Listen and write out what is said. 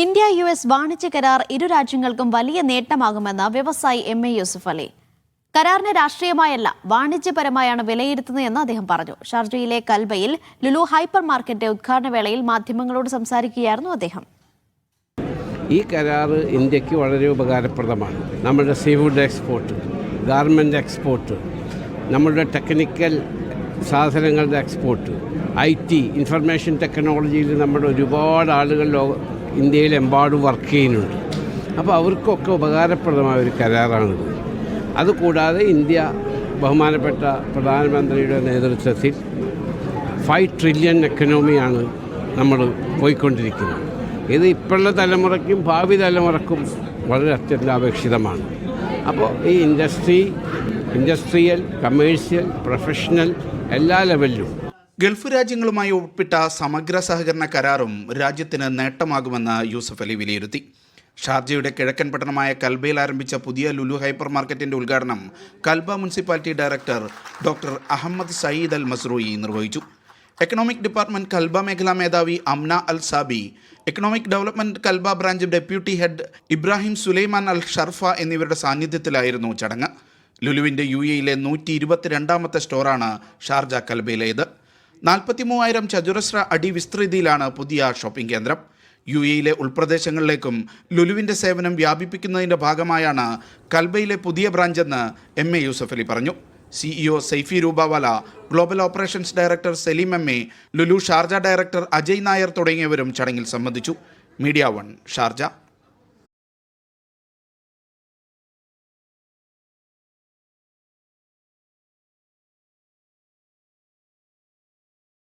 India U S വാണിജ്യ കരാർ ഇരു രാജ്യങ്ങൾക്കും വലിയ നേട്ടമാകുമെന്ന് വ്യവസായി എം എ യൂസുഫ് അലി. കരാറിന് രാഷ്ട്രീയമായല്ല വാണിജ്യപരമായാണ് വിലയിരുത്തുന്നതെന്ന് അദ്ദേഹം പറഞ്ഞു. ഷാർജയിലെ കൽബയിൽ ലുലു ഹൈപ്പർ മാർക്കറ്റ് ഉദ്ഘാടന വേളയിൽ മാധ്യമങ്ങളോട് സംസാരിക്കുകയായിരുന്നു അദ്ദേഹം. ഈ കരാർ ഇന്ത്യയ്ക്ക് വളരെ ഉപകാരപ്രദമാണ്. നമ്മുടെ സീഫുഡ് എക്സ്പോർട്ട് ഗാർമെന്റ് എക്സ്പോർട്ട് നമ്മളുടെ ടെക്നിക്കൽ സാധനങ്ങളുടെ എക്സ്പോർട്ട് ഐ ടി ഇൻഫർമേഷൻ ടെക്നോളജിയിൽ നമ്മുടെ ഒരുപാട് ആളുകൾ ലോക ഇന്ത്യയിലെമ്പാടും വർക്ക് ചെയ്യുന്നുണ്ട്. അപ്പോൾ അവർക്കൊക്കെ ഉപകാരപ്രദമായ ഒരു കരാറാണിത്. അതുകൂടാതെ ഇന്ത്യ ബഹുമാനപ്പെട്ട പ്രധാനമന്ത്രിയുടെ നേതൃത്വത്തിൽ ഫൈവ് ട്രില്യൺ എക്കണോമിയാണ് നമ്മൾ പോയിക്കൊണ്ടിരിക്കുന്നത്. ഇത് ഇപ്പോഴുള്ള തലമുറയ്ക്കും ഭാവി തലമുറക്കും വളരെ അത്യന്താപേക്ഷിതമാണ്. അപ്പോൾ ഈ ഇൻഡസ്ട്രി ഇൻഡസ്ട്രിയൽ കമേഴ്ഷ്യൽ പ്രൊഫഷണൽ എല്ലാ ലെവലിലും ഗൾഫ് രാജ്യങ്ങളുമായി ഒപ്പിട്ട സമഗ്ര സഹകരണ കരാറും രാജ്യത്തിന് നേട്ടമാകുമെന്ന് യൂസഫ് അലി വിലയിരുത്തി. ഷാർജയുടെ കിഴക്കൻ പട്ടണമായ കൽബയിൽ ആരംഭിച്ച പുതിയ ലുലു ഹൈപ്പർ മാർക്കറ്റിന്റെ ഉദ്ഘാടനം Kalba municipality director doctor Ahmed Sayyid Al Mazrouei നിർവഹിച്ചു. എക്കണോമിക് ഡിപ്പാർട്ട്മെന്റ് കൽബ മേഖലാ മേധാവി Amna Al Sabi economic development Kalba branch deputy head Ibrahim Sulaiman Al Sharfa എന്നിവരുടെ സാന്നിധ്യത്തിലായിരുന്നു ചടങ്ങ്. ലുലുവിന്റെ യു എയിലെ നൂറ്റി ഇരുപത്തിരണ്ടാമത്തെ സ്റ്റോറാണ് ഷാർജ കൽബയിലേത്. നാൽപ്പത്തി മൂവായിരം ചതുരശ്ര അടി വിസ്തൃതിയിലാണ് പുതിയ ഷോപ്പിംഗ് കേന്ദ്രം. യു എയിലെ ഉൾപ്രദേശങ്ങളിലേക്കും ലുലുവിന്റെ സേവനം വ്യാപിപ്പിക്കുന്നതിന്റെ ഭാഗമായാണ് കൽബയിലെ പുതിയ ബ്രാഞ്ചെന്ന് എം എ യൂസഫ് അലി പറഞ്ഞു. CEO Saifee Rupawala global operations director Saleem M A Lulu Sharjah director Ajay Nair തുടങ്ങിയവരും ചടങ്ങിൽ സംബന്ധിച്ചു. Media one Sharjah.